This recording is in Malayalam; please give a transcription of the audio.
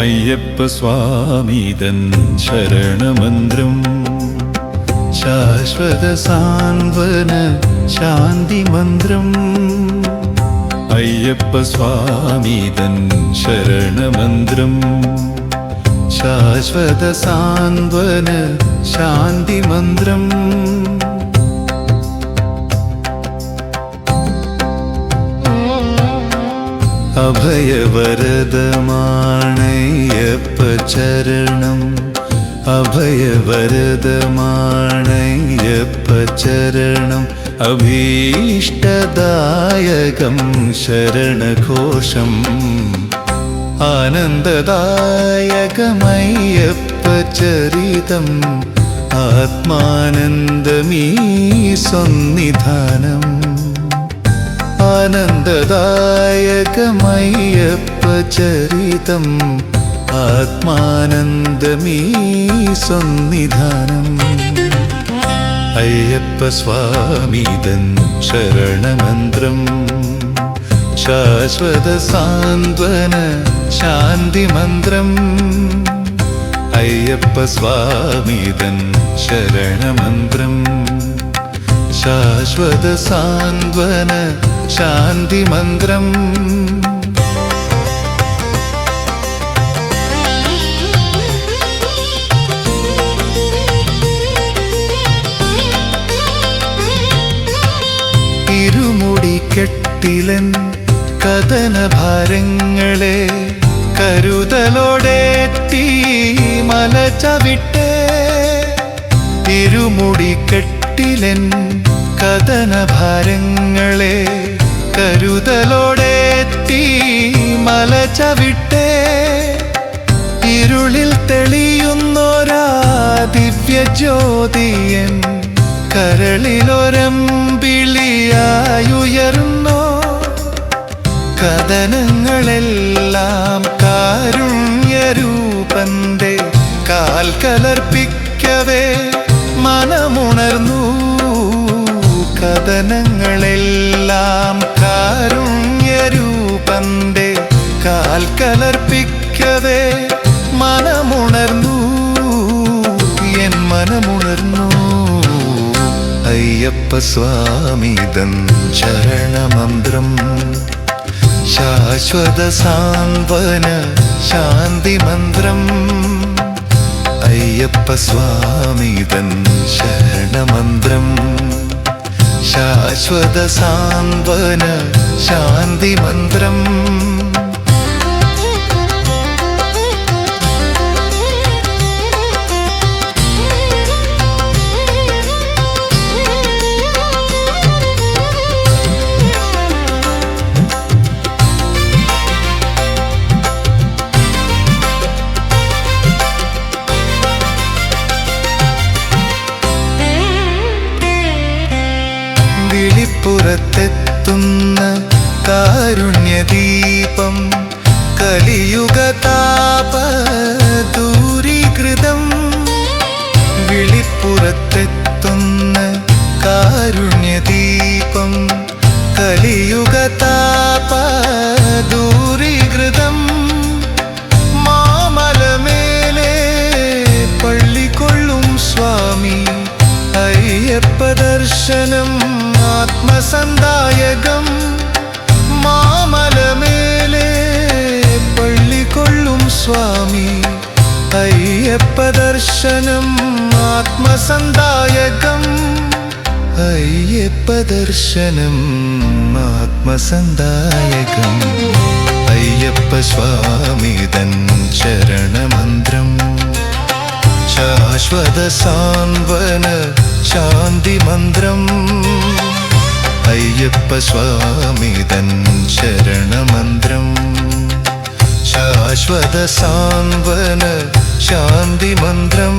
അയ്യപ്പ സ്വാമീതൻ ശരണമന്ത്രം. ശാശ്വത സാന്ത്വന അയ്യപ്പ സ്വാമീതൻ ശരണമന്ത്രം. ശാശ്വത സാന്ത്വന ശാന്തി അഭയവരദമാണയ്യപ്പ ചരണം അഭയവരദമാണയ്യപ്പ ചരണം അഭീഷ്ടദായകം ശരണഘോഷം. ആനന്ദദായകമയ്യപ്പ ചരിതം ആത്മാനന്ദമീ സന്നിധാനം ആനന്ദദായകമയ്യപ്പ ചരിതം ആത്മാനന്ദമീ സന്നിധാനം അയ്യപ്പ സ്വാമിതൻ ശരണമന്ത്രം ശാശ്വത സാന്ത്വന ശാന്തിമന്ത്രം. അയ്യപ്പ സ്വാമിതൻ ശരണമന്ത്രം ശാശ്വത സാന്ത്വന ശാന്തി മന്ത്രം. ഇരുമുടി കെട്ടിലൻ കഥനഭാരങ്ങളെ തീ മല ചവിട്ടേ. ഇരുമുടി കെട്ടിലൻ കഥനഭാരങ്ങളെ കരുതലോടെത്തി മല ചവിട്ടേ. ഇരുളിൽ തെളിയുന്നൊരാ ദിവ്യ ജ്യോതിയൻ കരളിലൊരമ്പിളിയായുയർന്നോ കഥനങ്ങളെല്ലാം കാരുണ്യരൂപന്റെ കാൽ കലർപ്പിക്കവേ മനമുണർന്നു. കഥനങ്ങളെല്ലാം കാരുണ്യരൂപന്റെ കാൽ കലർപ്പിക്കവേ മനമുണർന്നു. എൻ മനമുണർന്നു. അയ്യപ്പ സ്വാമിതൻ ശരണമന്ത്രം. ശാശ്വത സാന്ത്വന ശാന്തി മന്ത്രം. അയ്യപ്പ സ്വാമിതൻ ശരണമന്ത്രം. ശാശ്വത സാന്ത്വന ശാന്തി മന്ത്രം കാരുണ്യദീപം കലിയുഗതാപ ദൂരീകൃതം വിളിപ്പുറത്തെത്തുന്ന കാരുണ്യദീപം കലിയുഗതാപ ദൂരീകൃതം പള്ളിക്കൊള്ളും സ്വാമി ദർശനം ആത്മസന്ദായകം. സ്വാമി. അയ്യപ്പ ദർശനം ആത്മസന്ദായകം. അയ്യപ്പ ദർശനം ആത്മസന്ദായകം. അയ്യപ്പ സ്വാമിതൻ ശരണമന്ത്രം ശാശ്വത സാന്ത്വന ശാന്തി മന്ത്രം. അയ്യപ്പ സ്വാമിതൻ ശരണമന്ത്രം ശാശ്വത സാന്ത്വന ശാന്തി മന്ത്രം